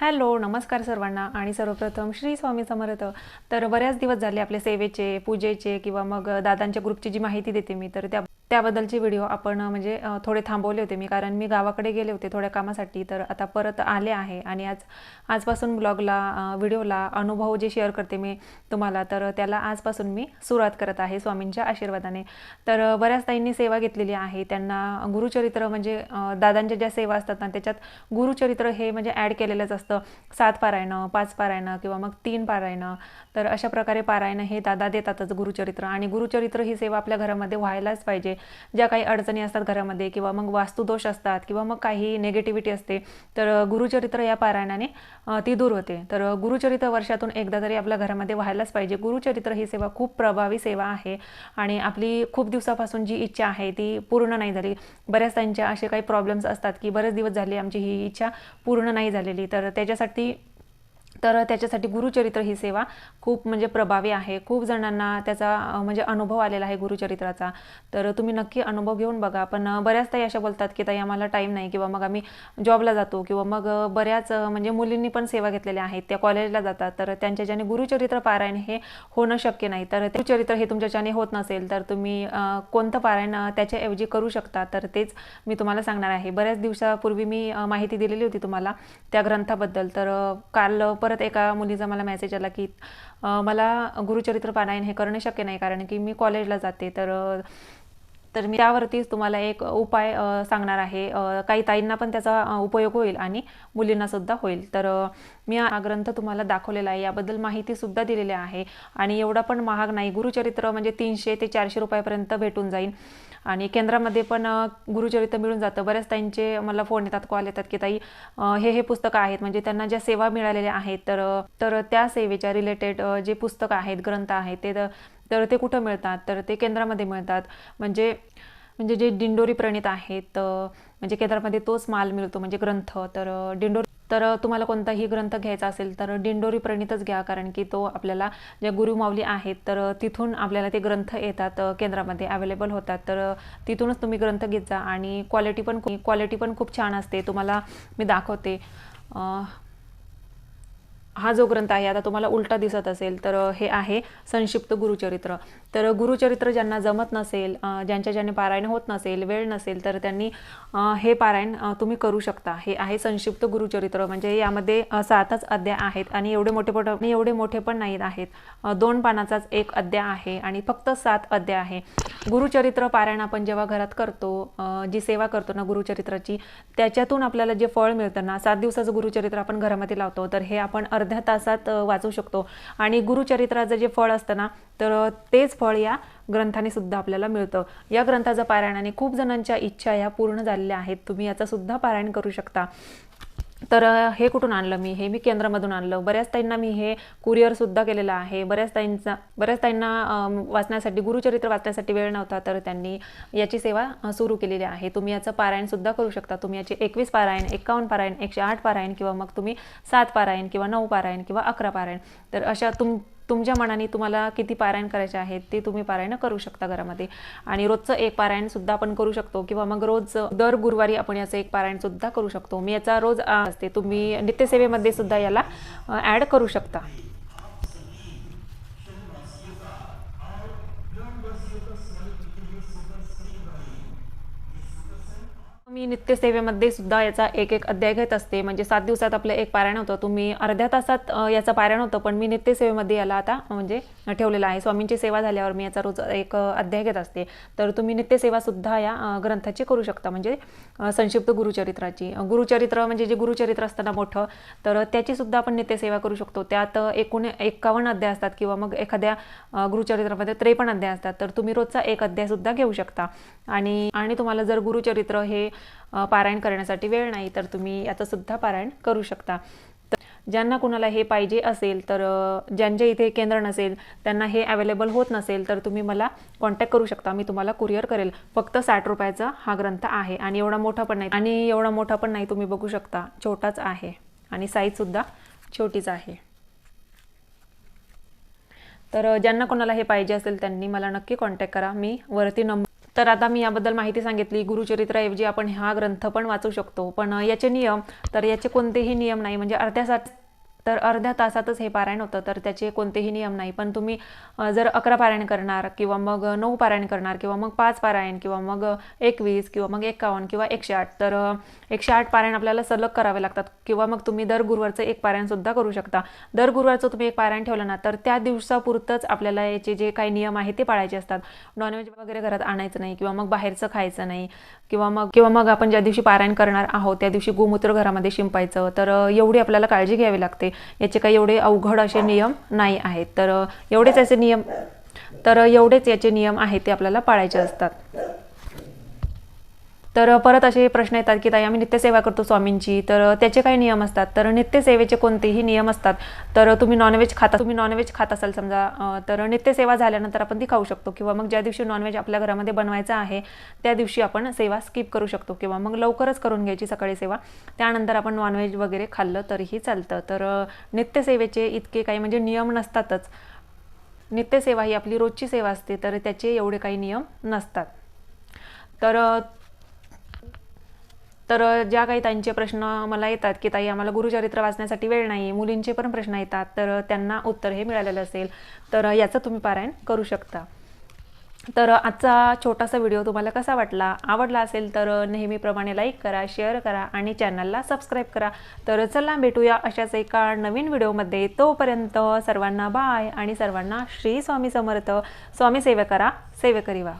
Hello नमस्कार सर्वांना आणि सर्वप्रथम श्री स्वामी समर्थ. तर बऱ्याच दिवस झाले आपल्या सेवेचे पूजेचे किंवा मग दादांच्या ग्रुपची जी माहिती देते मी तर त्या त्याबद्दलचे व्हिडिओ आपण म्हणजे थोडे थांबवले होते मी. कारण मी गावाकडे गेले होते थोड्या कामासाठी. तर आता परत आले आहे. आणि आज आजपासून ब्लॉगला व्हिडिओला अनुभव जे शेअर करते मी तुम्हाला तर त्याला आजपासून मी सुरुवात करत आहे स्वामींच्या आशीर्वादाने. तर बऱ्याच ताईंनी सेवा घेतलेली आहे. त्यांना गुरुचरित्र म्हणजे दादांच्या ज्या सेवा असतात ना त्याच्यात गुरुचरित्र हे म्हणजे ॲड केलेलंच असतं. सात पारायणं पाच पारायणं किंवा मग तीन पारायणं. तर अशा प्रकारे पारायणं हे दादा देतातच गुरुचरित्र. आणि गुरुचरित्र ही सेवा आपल्या घरामध्ये व्हायलाच पाहिजे. ज्या काही अडचणी असतात घरामध्ये किंवा मग वास्तुदोष असतात किंवा मग काही नेगेटिव्हिटी असते तर गुरुचरित्र या पारायणाने ती दूर होते. तर गुरुचरित्र वर्षातून एकदा तरी आपल्या घरामध्ये व्हायलाच पाहिजे. गुरुचरित्र ही सेवा खूप प्रभावी सेवा आहे आणि आपली खूप दिवसापासून जी इच्छा आहे ती पूर्ण नाही झाली. बऱ्याच त्यांच्या असे काही प्रॉब्लेम्स असतात की बरेच दिवस झाले आमची ही इच्छा पूर्ण नाही झालेली. तर त्याच्यासाठी तर त्याच्यासाठी गुरुचरित्र ही सेवा खूप म्हणजे प्रभावी आहे. खूप जणांना त्याचा म्हणजे अनुभव आलेला आहे गुरुचरित्राचा. तर तुम्ही नक्की अनुभव घेऊन बघा. पण अं, बऱ्याच ताई अशा बोलतात की ताई आम्हाला टाईम नाही. किंवा मग आम्ही जॉबला जातो. किंवा मग बऱ्याच म्हणजे मुलींनी पण सेवा घेतलेल्या आहेत. त्या कॉलेजला जातात. तर त्यांच्या ज्याने गुरुचरित्र पारायण हे होणं शक्य नाही तर गुरुचरित्र हे तुमच्याच्याने होत नसेल तर तुम्ही कोणतं पारायण त्याच्याऐवजी करू शकता. तर तेच मी तुम्हाला सांगणार आहे. बऱ्याच दिवसापूर्वी मी माहिती दिलेली होती तुम्हाला त्या ग्रंथाबद्दल. तर काल पर परत एका मुलीचा मला मेसेज आला की मला गुरुचरित्र पारायण हे करणं शक्य नाही कारण की मी कॉलेजला जाते तर तर मी त्यावरतीच तुम्हाला एक उपाय सांगणार आहे. काही ताईंना पण त्याचा उपयोग होईल आणि मुलींना सुद्धा होईल. तर मी हा ग्रंथ तुम्हाला दाखवलेला आहे याबद्दल माहिती सुद्धा दिलेली आहे आणि एवढा पण महाग नाही. गुरुचरित्र म्हणजे तीनशे ते चारशे रुपयापर्यंत भेटून जाईल. आणि केंद्रामध्ये पण गुरुचरित्र मिळून जातं. बऱ्याच ताईंचे मला फोन येतात कॉल येतात की ताई हे हे पुस्तकं आहेत. म्हणजे त्यांना ज्या सेवा मिळालेल्या आहेत तर तर त्या सेवेच्या रिलेटेड जे पुस्तकं आहेत ग्रंथ आहेत ते तर ते कुठं मिळतात? तर ते केंद्रामध्ये मिळतात. म्हणजे म्हणजे जे दिंडोरी प्रणित आहेत म्हणजे केंद्रामध्ये तोच माल मिळतो म्हणजे ग्रंथ. तर दिंडोरी तर तुम्हाला कोणताही ग्रंथ घ्यायचा असेल तर दिंडोरी प्रणितच घ्या कारण की तो आपल्याला ज्या गुरुमावली आहेत तर तिथून आपल्याला ते ग्रंथ येतात केंद्रामध्ये अवेलेबल होतात. तर तिथूनच तुम्ही ग्रंथ घेत जा आणि क्वालिटी पण क्वालिटी पण खूप छान असते. तुम्हाला मी दाखवते. हा जो ग्रंथ आहे आता तुम्हाला उलटा दिसत असेल तर हे आहे संक्षिप्त गुरुचरित्र. तर गुरुचरित्र ज्यांना जमत नसेल ज्यांच्या ज्यांनी पारायण होत नसेल वेळ नसेल तर त्यांनी हे पारायण तुम्ही करू शकता. हे आहे संक्षिप्त गुरुचरित्र. म्हणजे यामध्ये सातच अध्याय आहेत आणि एवढे मोठे मोठे एवढे मोठे पण नाहीत आहेत. दोन पानाचाच एक अध्याय आहे आणि फक्त सात अध्याय आहे. गुरुचरित्र पारायण आपण जेव्हा घरात करतो जी सेवा करतो ना गुरुचरित्राची त्याच्यातून आपल्याला जे फळ मिळतं ना सात दिवसाचं गुरुचरित्र आपण घरामध्ये लावतो तर हे आपण अर्ध अर्ध्या तासात वाचू शकतो. आणि गुरुचरित्राचं जे फळ असतं ना तर तेच फळ या ग्रंथाने सुद्धा आपल्याला मिळतं. या ग्रंथाचं पारायणाने खूप जणांच्या इच्छा ह्या पूर्ण झालेल्या आहेत. तुम्ही याचा सुद्धा पारायण करू शकता. तर हे कुठून आणलं मी? हे मी केंद्रामधून आणलं. बऱ्याच ताईंना मी हे कुरिअरसुद्धा केलेलं आहे. बऱ्याच ताईंचा बऱ्याच ताईंना वाचण्यासाठी गुरुचरित्र वाचण्यासाठी वेळ नव्हता तर त्यांनी याची सेवा सुरू केलेली आहे. तुम्ही याचं पारायणसुद्धा करू शकता. तुम्ही याचे एकवीस पारायण एकावन्न पारायण एकशे आठ पारायण किंवा मग तुम्ही सात पारायण किंवा नऊ पारायण किंवा अकरा पारायण. तर अशा तुम तुमच्या मनाने तुम्हाला किती पारायण करायचे आहेत ते तुम्ही पारायण करू शकता घरामध्ये. आणि रोजचं एक पारायण सुद्धा आपण करू शकतो किंवा मग रोज दर गुरुवारी आपण याचं एक पारायण सुद्धा करू शकतो. मी याचा रोज असते. तुम्ही नित्यसेवेमध्ये सुद्धा याला ॲड करू शकता. मी नित्यसेवेमध्ये सुद्धा याचा एक एक अध्याय घेत असते. म्हणजे सात दिवसात आपलं एक पारायण होतं. तुम्ही अर्ध्या तासात याचं पारायण होतं पण मी नित्यसेवेमध्ये याला आता म्हणजे ठेवलेला आहे. स्वामींची सेवा झाल्यावर मी याचा रोज एक अध्याय घेत असते. तर तुम्ही नित्यसेवासुद्धा या ग्रंथाची करू शकता. म्हणजे संक्षिप्त गुरुचरित्राची. गुरुचरित्र म्हणजे जे गुरुचरित्र असतं ना मोठं तर त्याची सुद्धा आपण नित्यसेवा करू शकतो. त्यात एकूण एकावन्न अध्याय असतात किंवा मग एखाद्या गुरुचरित्रामध्ये त्रेपन्न अध्याय असतात. तर तुम्ही रोजचा एक अध्यायसुद्धा घेऊ शकता. आणि आणि तुम्हाला जर गुरुचरित्र हे पारायण करण्यासाठी वेळ नाही तर तुम्ही याचं सुद्धा पारायण करू शकता. ज्यांना कुणाला हे पाहिजे असेल तर ज्यांच्या इथे केंद्र नसेल त्यांना हे अवेलेबल होत नसेल तर तुम्ही मला कॉन्टॅक्ट करू शकता. मी तुम्हाला कुरिअर करेल. फक्त साठ रुपयाचा हा ग्रंथ आहे आणि एवढा मोठा पण नाही. आणि एवढा मोठा पण नाही तुम्ही बघू शकता. छोटाच आहे आणि साईजसुद्धा छोटीच आहे. तर ज्यांना कोणाला हे पाहिजे असेल त्यांनी मला नक्की कॉन्टॅक्ट करा. मी वरती नंबर तर आता मी याबद्दल माहिती सांगितली. गुरुचरित्राऐवजी आपण हा ग्रंथ पण वाचू शकतो. पण याचे नियम तर याचे कोणतेही नियम नाही. म्हणजे अर्ध्या तर अर्ध्या तासातच हे पारायण होतं तर त्याचे कोणतेही नियम नाही. पण तुम्ही जर अकरा पारायण करणार किंवा मग नऊ पारायण करणार किंवा मग पाच पारायण किंवा मग एकवीस किंवा मग एकावन्न किंवा एकशे आठ तर एकशे आठ पारायण आपल्याला सलग करावे लागतात. किंवा मग तुम्ही दर गुरुवारचं एक पारायणसुद्धा करू शकता. दर गुरुवारचं तुम्ही एक पारायण ठेवलं ना तर त्या दिवसापुरतंच आपल्याला याचे जे काही नियम आहेत ते पाळायचे असतात. नॉनव्हेज वगैरे घरात आणायचं नाही किंवा मग बाहेरचं खायचं नाही किंवा मग किंवा मग आपण ज्या दिवशी पारायण करणार आहोत त्या दिवशी गोमूत्र घरामध्ये शिंपायचं तर एवढी आपल्याला काळजी घ्यावी लागते. याचे काही एवढे अवघड असे नियम नाही आहेत. तर एवढेच याचे नियम तर एवढेच याचे नियम आहेत ते आपल्याला पाळायचे असतात. तर परत असे प्रश्न येतात की ताई आम्ही नित्यसेवा करतो स्वामींची. तर त्याचे काही नियम असतात. तर नित्यसेवेचे कोणतेही नियम असतात. तर तुम्ही नॉनव्हेज खाता तुम्ही नॉनव्हेज खात असाल समजा तर नित्यसेवा झाल्यानंतर आपण ती खाऊ शकतो किंवा मग ज्या दिवशी नॉनव्हेज आपल्या घरामध्ये बनवायचं आहे त्या दिवशी आपण सेवा स्किप करू शकतो किंवा मग लवकरच करून घ्यायची सकाळी सेवा. त्यानंतर आपण नॉनव्हेज वगैरे खाल्लं तरीही चालतं. तर नित्यसेवेचे इतके काही म्हणजे नियम नसतातच. नित्यसेवा ही आपली रोजची सेवा असते तर त्याचे एवढे काही नियम नसतात. तर तर ज्या काही ताईंचे प्रश्न मला येतात की ताई आम्हाला गुरुचरित्र वाचण्यासाठी वेळ नाही मुलींचे पण प्रश्न येतात तर त्यांना उत्तर हे मिळालेलं असेल. तर याचं तुम्ही पारायण करू शकता. तर आजचा छोटासा व्हिडिओ तुम्हाला कसा वाटला आवडला असेल तर नेहमीप्रमाणे लाईक करा शेअर करा आणि चॅनलला सबस्क्राईब करा. तर चला भेटूया अशाच एका नवीन व्हिडिओमध्ये. तोपर्यंत सर्वांना बाय आणि सर्वांना श्री स्वामी समर्थ. स्वामी सेवा करा सेवे करीवा